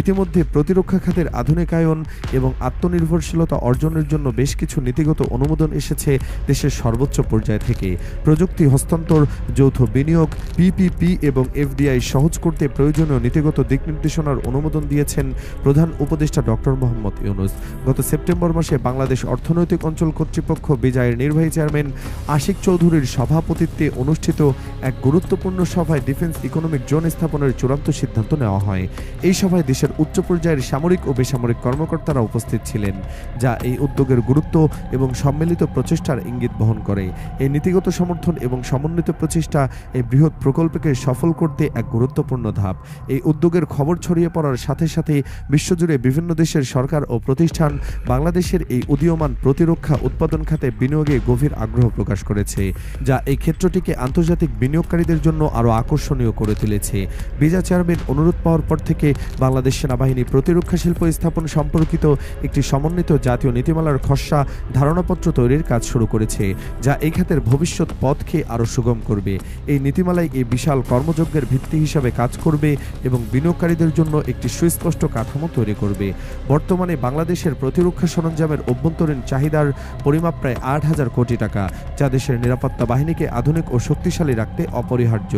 ইতিমধ্যে প্রতিরক্ষা খাতের আধুনিকায়ন এবং আত্মনির্ভরশীলতা অর্জনের জন্য বেশ কিছু নীতিগত অনুমোদন এসেছে দেশের সর্বোচ্চ পর্যায় থেকে। প্রযুক্তি হস্তান্তর, যৌথ বিনিয়োগ পিপিপি এবং এফডিআই সহজ করতে প্রয়োজনীয় নীতিগত দিক নির্দেশনার অনুমোদন দিয়েছেন প্রধান উপদেষ্টা ডক্টর মোহাম্মদ ইউনুস। গত সেপ্টেম্বর মাসে বাংলাদেশ অর্থনৈতিক অঞ্চল কর্তৃপক্ষ বিজয়ের নির্বাহী চেয়ারম্যান আশিক চৌধুরীর সভাপতিত্বে অনুষ্ঠিত এক গুরুত্বপূর্ণ সভায় ডিফেন্স ইকোনমিক জোন স্থাপনের চূড়ান্ত সিদ্ধান্ত নেওয়া হয়। এই সভায় দেশের উচ্চ পর্যায়ের সামরিক ও বেসামরিক কর্মকর্তারা উপস্থিত ছিলেন, যা এই উদ্যোগের গুরুত্ব এবং সম্মিলিত প্রচেষ্টার ইঙ্গিত বহন করে। এই নীতিগত সমর্থন এবং সমন্বিত প্রচেষ্টা এই বৃহৎ প্রকল্পকে সফল করতে এক গুরুত্বপূর্ণ ধাপ। এই উদ্যোগের খবর ছড়িয়ে পড়ার সাথে সাথে বিশ্বজুড়ে বিভিন্ন দেশের সরকার ও প্রতিষ্ঠান বাংলাদেশের এই উদীয়মান প্রতিরক্ষা উৎপাদন খাতে বিনিয়োগে গভীর আগ্রহ প্রকাশ করেছে, যা এই ক্ষেত্রটিকে আন্তর্জাতিক বিনিয়োগকারীদের জন্য আরও আকর্ষণীয় করে তুলেছে। ভিজা চেয়ারম্যান অনুরোধ পাওয়ার পর থেকে বাংলাদেশ সেনাবাহিনী প্রতিরক্ষা শিল্প স্থাপন সম্পর্কিত একটি সমন্বিত জাতীয় নীতিমালার খসড়া ধারণাপত্র তৈরির কাজ শুরু করেছে, যা এই খাতের ভবিষ্যৎ পথকে আরও সুগম করবে। এই নীতিমালায় এই বিশাল কর্মযজ্ঞের ভিত্তি হিসাবে কাজ করবে এবং বিনিয়োগকারীদের জন্য একটি সুস্পষ্ট কাঠামো তৈরি করবে। বর্তমানে বাংলাদেশের প্রতিরক্ষা সরঞ্জামের অভ্যন্তরীণ চাহিদার পরিমাপ প্রায় আট হাজার কোটি টাকা, যা দেশের নিরাপত্তা বাহিনীকে আধুনিক ও শক্তিশালী রাখতে অপরিহার্য।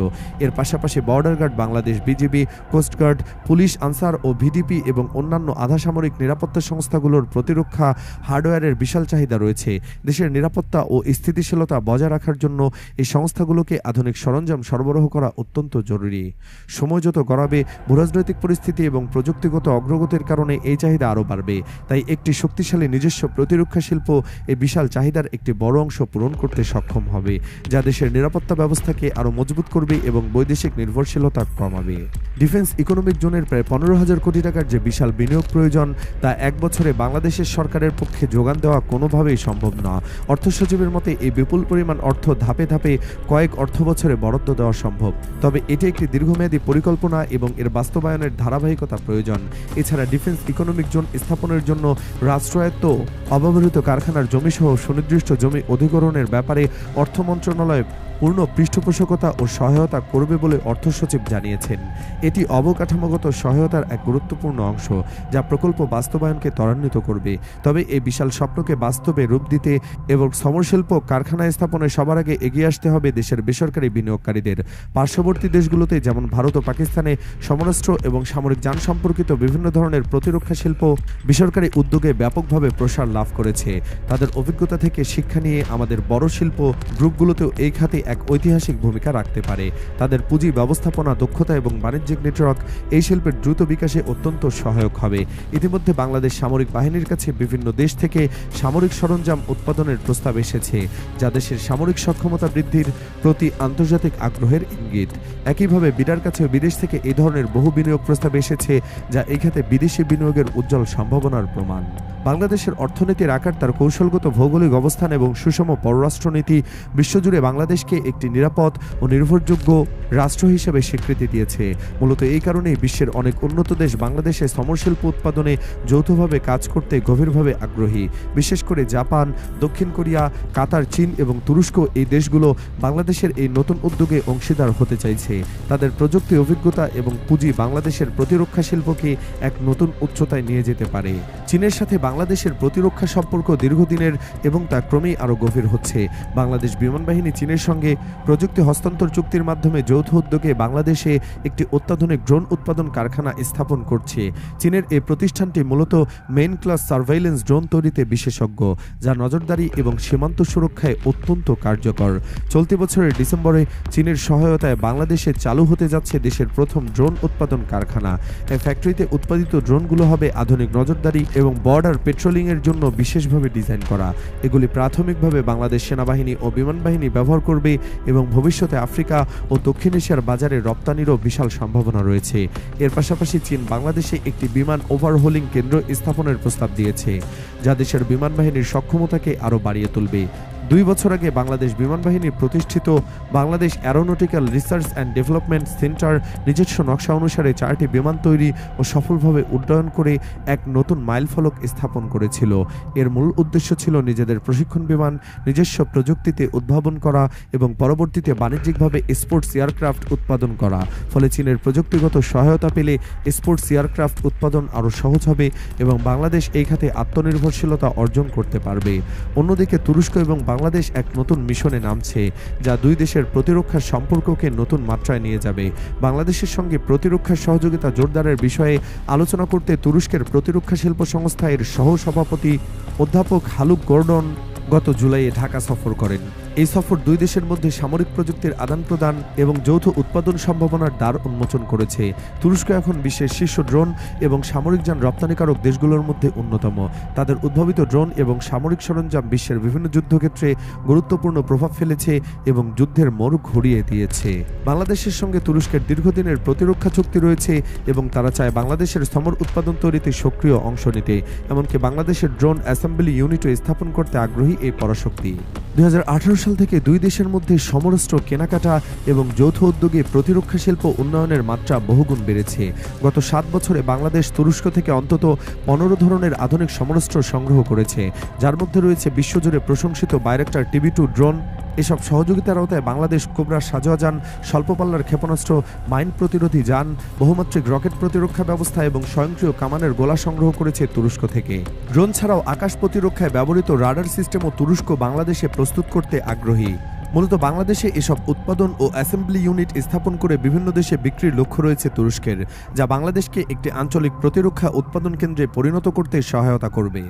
এর পাশাপাশি border guard Bangladesh BGB coastguard police Ansar VDP এবং অন্যান্য আধা সামরিক নিরাপত্তা সংস্থাগুলোর প্রতিরক্ষা হার্ডওয়্যারের বিশাল চাহিদা রয়েছে। দেশের নিরাপত্তা ও স্থিতিশীলতা বজায় রাখার জন্য এই সংস্থাগুলোকে আধুনিক সরঞ্জাম সরবরাহ করা অত্যন্ত জরুরি। সময় যত গড়াবে, ভূরাজনৈতিক পরিস্থিতি এবং প্রযুক্তিগত অগ্রগতির কারণে এই চাহিদা আরও বাড়বে। তাই একটি শক্তিশালী নিজস্ব প্রতিরক্ষা শিল্প এই বিশাল চাহিদার একটি বড় অংশ পূরণ করতে সক্ষম হবে, যা দেশের নিরাপত্তা ব্যবস্থাকে আরও মজবুত করবে এবং বৈদেশিক নির্ভরশীলতা কমাবে। ডিফেন্স ইকোনমিক জোনের প্রায় পনেরো হাজার কোটি টাকার যে বিশাল বিনিয়োগ প্রয়োজন, তা এক বছরে বাংলাদেশের সরকারের পক্ষে যোগান দেওয়া কোনোভাবেই সম্ভব না। অর্থ সচিবের মতে, এই বিপুল পরিমাণ অর্থ ধাপে ধাপে কয়েক অর্থ বছরে বরাদ্দ দেওয়া সম্ভব। তবে এটি একটি দীর্ঘমেয়াদী পরিকল্পনা এবং এর বাস্তবায়নের ধারাবাহিকতা প্রয়োজন। এছাড়া ডিফেন্স ইকোনমিক জোন স্থাপনের জন্য রাষ্ট্রায়ত্ত, অব্যবহৃত কারখানার জমিসহ সুনির্দিষ্ট জমি অধিগ্রহণের ব্যাপারে অর্থ মন্ত্রণালয় পূর্ণ পৃষ্ঠপোষকতা ও সহায়তা করবে বলে অর্থ সচিব জানিয়েছেন। এটি অবকাঠামোগত সহায়তার এক গুরুত্বপূর্ণ অংশ যা প্রকল্প বাস্তবায়নকে ত্বরান্বিত করবে। তবে এই বিশাল স্বপ্নকে বাস্তবে রূপ দিতে এবং সমরশিল্প কারখানা স্থাপনে সবার আগে এগিয়ে আসতে হবে দেশের বেসরকারি বিনিয়োগকারীদের। পার্শ্ববর্তী দেশগুলোতে যেমন ভারত ও পাকিস্তানে সমরাস্ত্র এবং সামরিক যান সম্পর্কিত বিভিন্ন ধরনের প্রতিরক্ষা শিল্প বেসরকারি উদ্যোগে ব্যাপকভাবে প্রসার লাভ করেছে। তাদের অভিজ্ঞতা থেকে শিক্ষা নিয়ে আমাদের বড় শিল্প গ্রুপগুলোতেও এই খাতে এক ঐতিহাসিক ভূমিকা রাখতে পারে। তাদের পুঁজি ব্যবস্থাপনা, দক্ষতা এবং বাণিজ্যিক নেটওয়ার্ক এই শিল্পের দ্রুত বিকাশে অত্যন্ত সহায়ক হবে। ইতিমধ্যে বাংলাদেশ সামরিক বাহিনীর কাছে বিভিন্ন দেশ থেকে সামরিক সরঞ্জাম উৎপাদনের প্রস্তাব এসেছে, যা দেশের সামরিক সক্ষমতা বৃদ্ধির প্রতি আন্তর্জাতিক আগ্রহের ইঙ্গিত। একইভাবে বিডার কাছে বিদেশ থেকে এই ধরনের বহু বিনিয়োগ প্রস্তাব এসেছে, যা এই খাতে বিদেশি বিনিয়োগের উজ্জ্বল সম্ভাবনার প্রমাণ। বাংলাদেশের অর্থনীতির আকার, তার কৌশলগত ভৌগোলিক অবস্থান এবং সুষম পররাষ্ট্রনীতি, বিশ্বজুড়ে বাংলাদেশকে একটি নিরাপদ ও নির্ভরযোগ্য রাষ্ট্র হিসেবে স্বীকৃতি দিয়েছে। মূলত এই কারণেই বিশ্বের অনেক উন্নত দেশ বাংলাদেশে সমরশিল্প উৎপাদনে যৌথভাবে কাজ করতে গভীরভাবে আগ্রহী। বিশেষ করে জাপান, দক্ষিণ কোরিয়া, কাতার, চীন এবং তুরস্ক এই দেশগুলো বাংলাদেশের এই নতুন উদ্যোগে অংশীদার হতে চাইছে। তাদের প্রযুক্তি অভিজ্ঞতা এবং পুঁজি বাংলাদেশের প্রতিরক্ষা শিল্পকে এক নতুন উচ্চতায় নিয়ে যেতে পারে। চীনের সাথে বাংলাদেশের প্রতিরক্ষা সম্পর্ক দীর্ঘদিনের এবং তা ক্রমেই আরও গভীর হচ্ছে। বাংলাদেশ বিমান বাহিনী চীনের সঙ্গে প্রযুক্তি হস্তান্তর চুক্তির মাধ্যমে যৌথ উদ্যোগে বাংলাদেশে একটি অত্যাধুনিক ড্রোন উৎপাদন কারখানা স্থাপন করছে। চীনের এই প্রতিষ্ঠানটি মূলত মেইন ক্লাস সার্ভাইলেন্স ড্রোন তৈরিতে বিশেষজ্ঞ, যা নজরদারি এবং সীমান্ত সুরক্ষায় অত্যন্ত কার্যকর। চলতি বছরের ডিসেম্বরে চীনের সহায়তায় বাংলাদেশে চালু হতে যাচ্ছে দেশের প্রথম ড্রোন উৎপাদন কারখানা। এই ফ্যাক্টরিতে উৎপাদিত ড্রোনগুলো হবে আধুনিক নজরদারি এবং বর্ডার পেট্রোলিংয়ের জন্য বিশেষভাবে ডিজাইন করা। এগুলি প্রাথমিকভাবে বাংলাদেশ সেনাবাহিনী ও বিমান বাহিনী ব্যবহার করবে এবং ভবিষ্যতে আফ্রিকা ও দক্ষিণ এশিয়ার বাজারে রপ্তানিরও বিশাল সম্ভাবনা রয়েছে। এর পাশাপাশি চীন বাংলাদেশে একটি বিমান ওভারহোলিং কেন্দ্র স্থাপনের প্রস্তাব দিয়েছে, যা দেশের বিমান বাহিনীর সক্ষমতাকে আরও বাড়িয়ে তুলবে। দুই বছর আগে বাংলাদেশ বিমান বাহিনী প্রতিষ্ঠিত Bangladesh aeronautical research and development centre নিজস্ব নকশা অনুসারে চারটি বিমান তৈরি ও সফলভাবে উড্ডয়ন করে এক নতুন মাইলফলক স্থাপন করেছিল। এর মূল উদ্দেশ্য ছিল নিজেদের প্রশিক্ষণ বিমান নিজস্ব প্রযুক্তিতে উদ্ভাবন করা এবং পরবর্তীতে বাণিজ্যিকভাবে স্পোর্টস এয়ারক্রাফট উৎপাদন করা। ফলে চীনের প্রযুক্তিগত সহায়তা পেলে স্পোর্টস এয়ারক্রাফট উৎপাদন আরও সহজ হবে এবং বাংলাদেশ এই খাতে আত্মনির্ভরশীলতা অর্জন করতে পারবে। অন্যদিকে তুরস্ক এবং বাংলাদেশ এক নতুন মিশনে নামছে, যা দুই দেশের প্রতিরক্ষার সম্পর্ককে নতুন মাত্রায় নিয়ে যাবে। বাংলাদেশের সঙ্গে প্রতিরক্ষা সহযোগিতা জোরদারের বিষয়ে আলোচনা করতে তুরস্কের প্রতিরক্ষা শিল্প সংস্থা এর সহ সভাপতি অধ্যাপক হালুক গর্ডন গত জুলাইয়ে ঢাকা সফর করেন। এই সফর দুই দেশের মধ্যে সামরিক প্রযুক্তির আদান প্রদান এবং যৌথ উৎপাদন সম্ভাবনার দ্বার উন্মোচন করেছে। তুরস্ক এখন বিশ্বের শীর্ষ ড্রোন এবং সামরিক যান রপ্তানিকারক দেশগুলোর মধ্যে অন্যতম। তাদের উদ্ভাবিত ড্রোন এবং সামরিক সরঞ্জাম বিশ্বের বিভিন্ন যুদ্ধক্ষেত্রে গুরুত্বপূর্ণ প্রভাব ফেলেছে এবং যুদ্ধের মোড় ঘুরিয়ে দিয়েছে। বাংলাদেশের সঙ্গে তুরস্কের দীর্ঘদিনের প্রতিরক্ষা চুক্তি রয়েছে এবং তারা চায় বাংলাদেশের সমর উৎপাদন তৈরিতে সক্রিয় অংশ নিতে। এমনকি বাংলাদেশের ড্রোন অ্যাসেম্বলি ইউনিটও স্থাপন করতে আগ্রহী এই পরাশক্তি। দুই হাজার আঠেরো সাল থেকে দুই দেশের মধ্যে সমরস্ত্র কেনাকাটা এবং যৌথ উদ্যোগে প্রতিরক্ষা শিল্প উন্নয়নের মাত্রা বহুগুণ বেড়েছে। গত সাত বছরে বাংলাদেশ তুরস্ক থেকে অন্তত পনেরো ধরনের আধুনিক সমরস্ত্র সংগ্রহ করেছে, যার মধ্যে রয়েছে বিশ্বজুড়ে প্রশংসিত বাইরেক্টার টিভি টু ড্রোন এসব সহযোগিতার আওতায় বাংলাদেশ কোবরা সাজোয়া যান স্বল্প পাল্লার ক্ষেপণাস্ত্র, মাইন প্রতিরোধী যান, বহুমাত্রিক রকেট প্রতিরক্ষা ব্যবস্থা এবং স্বয়ংক্রিয় কামানের গোলা সংগ্রহ করেছে তুরস্ক থেকে। ড্রোন ছাড়াও আকাশ প্রতিরক্ষায় ব্যবহৃত রাডার সিস্টেমও তুরস্ক বাংলাদেশে প্রস্তুত করতে আগ্রহী। মূলত বাংলাদেশে এসব উৎপাদন ও অ্যাসেম্বলি ইউনিট স্থাপন করে বিভিন্ন দেশে বিক্রির লক্ষ্য রয়েছে তুরস্কের, যা বাংলাদেশকে একটি আঞ্চলিক প্রতিরক্ষা উৎপাদন কেন্দ্রে পরিণত করতে সহায়তা করবে।